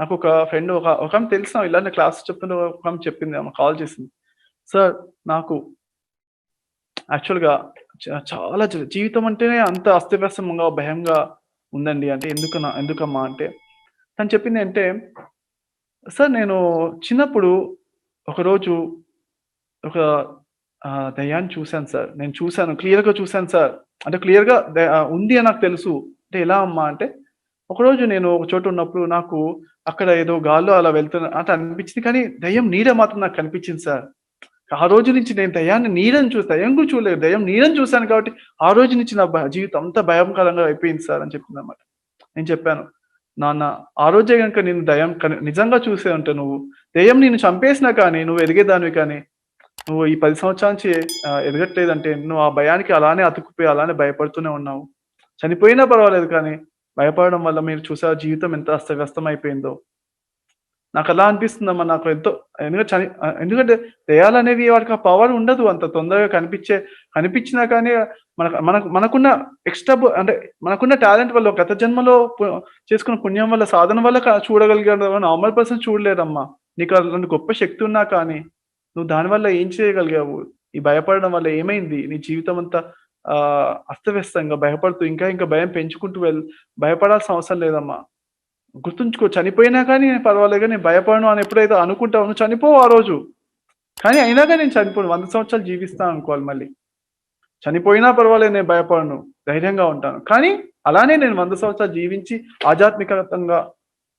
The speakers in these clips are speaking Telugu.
నాకు ఒక ఫ్రెండ్ ఒక ఒక ఆమె తెలిసిన ఇలానే క్లాస్ చెప్తుంటే ఒక ఆమె చెప్పింది ఆమె కాల్ చేసింది. సార్ నాకు యాక్చువల్‌గా చాలా జీవితం అంటేనే అంత అస్తవ్యస్తంగా, భయంగా ఉందండి. అంటే ఎందుకన్నా ఎందుకమ్మా అంటే తను చెప్పిందేంటే, సార్ నేను చిన్నప్పుడు ఒకరోజు ఒక దయ్యాన్ని చూశాను సార్. నేను చూశాను క్లియర్‌గా చూశాను సార్. అంటే క్లియర్‌గా ఉంది అని నాకు తెలుసు. అంటే ఎలా అమ్మా అంటే, ఒకరోజు నేను ఒక చోట ఉన్నప్పుడు నాకు అక్కడ ఏదో గాల్లో అలా వెళ్తున్న అంటే అనిపించింది. కానీ దయ్యం నీడ మాత్రం నాకు కనిపించింది సార్. ఆ రోజు నుంచి నేను దయ్యాన్ని నీడని చూసా. దయ్యం కూడా చూడలేదు. దయ్యం నీడని చూశాను కాబట్టి, ఆ రోజు నుంచి నా జీవితం అంతా భయంకరంగా అయిపోయింది సార్ అని చెప్పిందన్నమాట. నేను చెప్పాను, నాన్న ఆ రోజే కనుక నేను దయ్యం నిజంగా చూసే ఉంటా నువ్వు, దయ్యం నేను చంపేసినా కానీ నువ్వు ఎదిగేదానివి కానీ, నువ్వు ఈ పది సంవత్సరాల నుంచి ఎదగట్లేదంటే నువ్వు ఆ భయానికి అలానే అతుక్కుపోయి అలానే భయపడుతూనే ఉన్నావు. చనిపోయినా పర్వాలేదు కానీ, భయపడడం వల్ల మీరు చూసారా జీవితం ఎంత అస్తవ్యస్తం అయిపోయిందో. నాకు అలా అనిపిస్తుందమ్మా. నాకు ఎంతో ఎందుకంటే చని ఎందుకంటే దెయ్యాలనేవి వాడికి ఆ పవర్ ఉండదు. అంత తొందరగా కనిపించే కనిపించినా కానీ మనకు మనకు మనకున్న ఎక్స్‌ట్రా అంటే మనకున్న టాలెంట్ వల్ల గత జన్మలో చేసుకున్న పుణ్యం వల్ల, సాధన వల్ల క చూడగలిగాడు నార్మల్ పర్సన్ చూడలేరమ్మా. నీకు అలాంటి గొప్ప శక్తి ఉన్నా కానీ, నువ్వు దానివల్ల ఏం చేయగలిగావు? ఈ భయపడడం వల్ల ఏమైంది? నీ జీవితం అంతా అస్తవ్యస్తంగా భయపడుతూ ఇంకా ఇంకా భయం పెంచుకుంటూ వెళ్ళి భయపడాల్సిన అవసరం లేదమ్మా. గుర్తుంచుకో చనిపోయినా కానీ పర్వాలేదు నేను భయపడను అని ఎప్పుడైతే అనుకుంటా నువ్వు చనిపోవు ఆ రోజు. కానీ అయినా కానీ నేను చనిపోను. వంద సంవత్సరాలు జీవిస్తాను అనుకోవాలి మళ్ళీ. చనిపోయినా పర్వాలేదు నేను భయపడను. ధైర్యంగా ఉంటాను. కానీ అలానే నేను వంద సంవత్సరాలు జీవించి ఆధ్యాత్మికతంగా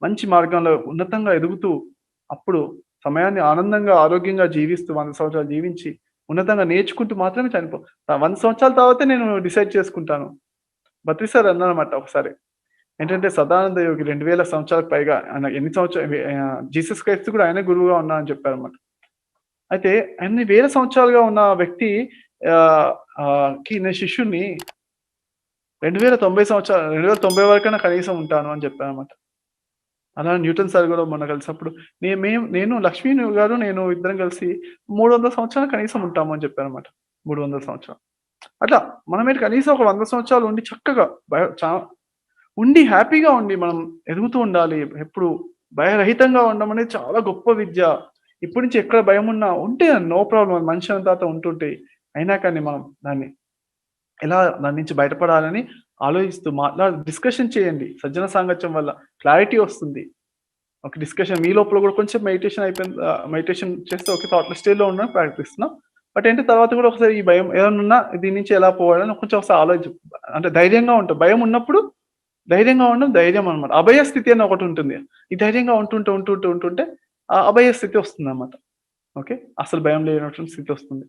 మంచి మార్గంలో ఉన్నతంగా ఎదుగుతూ, అప్పుడు సమయాన్ని ఆనందంగా, ఆరోగ్యంగా జీవిస్తూ వంద సంవత్సరాలు జీవించి, ఉన్నతంగా నేర్చుకుంటూ మాత్రమే చనిపో వంద సంవత్సరాల తర్వాతే నేను డిసైడ్ చేసుకుంటాను. బత్రి సార్ ఒకసారి. ఏంటంటే సదానంద యోగి 2000 సంవత్సరాలకు పైగా ఆయన ఎన్ని సంవత్సరాలు జీసస్ క్రైస్త్ కూడా ఆయనే గురువుగా ఉన్నా అని చెప్పారన్నమాట. అయితే అన్ని వేల సంవత్సరాలుగా ఉన్న వ్యక్తి కి నేను కి నేను శిష్యుడిని 2090 సంవత్సరాలు 2090 వరకైనా కనీసం ఉంటాను అని చెప్పారన్నమాట. అలా న్యూటన్ సార్ కూడా మొన్న కలిసినప్పుడు నేను మేము నేను లక్ష్మీ గారు నేను ఇద్దరం కలిసి 300 సంవత్సరాలు కనీసం ఉంటాము అని చెప్పారన్నమాట. 300 సంవత్సరాలు. అట్లా మన మీద కనీసం ఒక వంద సంవత్సరాలు ఉండి చక్కగా భయ చా ఉండి హ్యాపీగా ఉండి మనం ఎదుగుతూ ఉండాలి. ఎప్పుడు భయరహితంగా ఉండడం అనేది చాలా గొప్ప విద్య. ఇప్పటి నుంచి ఎక్కడ భయం ఉన్నా ఉంటే నో ప్రాబ్లమ్ మనిషి అంతా ఉంటుంటే ఉంటుంటాయి. అయినా కానీ మనం దాన్ని ఎలా దాని నుంచి బయటపడాలని ఆలోచిస్తూ మాట్లాడి డిస్కషన్ చేయండి. సజ్జన సాంగత్యం వల్ల క్లారిటీ వస్తుంది. ఒక డిస్కషన్ మీ లోపల కూడా కొంచెం మెడిటేషన్ అయిపోయింది మెడిటేషన్ చేస్తే ఒక థాట్‌లెస్ స్టేజ్‌లో ఉండడం ప్రయత్నిస్తున్నాం. బట్ ఏంటి తర్వాత కూడా ఒకసారి ఈ భయం ఏదైనా ఉన్నా దీని నుంచి ఎలా పోవాలని కొంచెం ఒకసారి ఆలోచి అంటే ధైర్యంగా ఉంటాం. భయం ఉన్నప్పుడు ధైర్యంగా ఉండడం ధైర్యం అనమాట అభయ స్థితి అని ఒకటి ఉంటుంది. ఈ ధైర్యంగా ఉంటుంటే, ఉంటుంటే, ఉంటుంటే ఆ అభయ స్థితి వస్తుందన్నమాట. ఓకే. అసలు భయం లేనటువంటి స్థితి వస్తుంది.